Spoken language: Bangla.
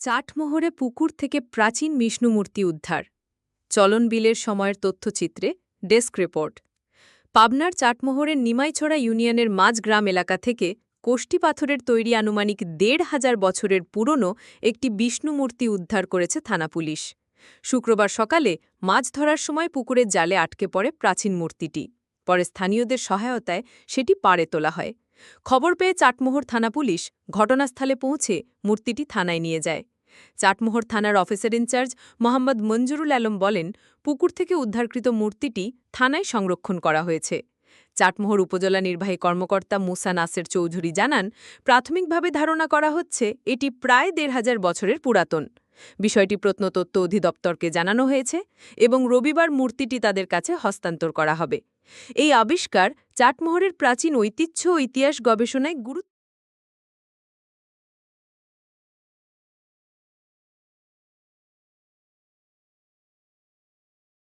চাটমোহরে পুকুর থেকে প্রাচীন বিষ্ণুমূর্তি উদ্ধার। চলন বিলের সময়ের তথ্যচিত্রে ডেস্ক রিপোর্ট। পাবনার চাটমোহরের নিমাইছড়া ইউনিয়নের মাঝগ্রাম এলাকা থেকে কোষ্টি পাথরের তৈরি আনুমানিক দেড় হাজার বছরের পুরনো একটি বিষ্ণুমূর্তি উদ্ধার করেছে থানা পুলিশ। শুক্রবার সকালে মাছ ধরার সময় পুকুরের জালে আটকে পড়ে প্রাচীন মূর্তিটি। পরে স্থানীয়দের সহায়তায় সেটি পাড়ে তোলা হয়। খবর পেয়ে চাটমোহর থানা পুলিশ ঘটনাস্থলে পৌঁছে মূর্তিটি থানায় নিয়ে যায়। চাটমোহর থানার officer in charge Mohammad Manjurul Alam বলেন, পুকুর থেকে উদ্ধারকৃত মূর্তিটি থানায় সংরক্ষণ করা হয়েছে। চাটমোহর উপজেলা নির্বাহী কর্মকর্তা মুসা নাসের চৌধুরী জানান, প্রাথমিকভাবে ধারণা করা হচ্ছে এটি প্রায় দেড় হাজার বছরের পুরাতন। বিষয়টি প্রত্নতত্ত্ব অধিদপ্তরকে জানানো হয়েছে এবং রবিবার মূর্তিটি তাদের কাছে হস্তান্তর করা হবে। এই আবিষ্কার চাটমোহরের প্রাচীন ঐতিহ্য ইতিহাস গবেষণায় গুরুত্ব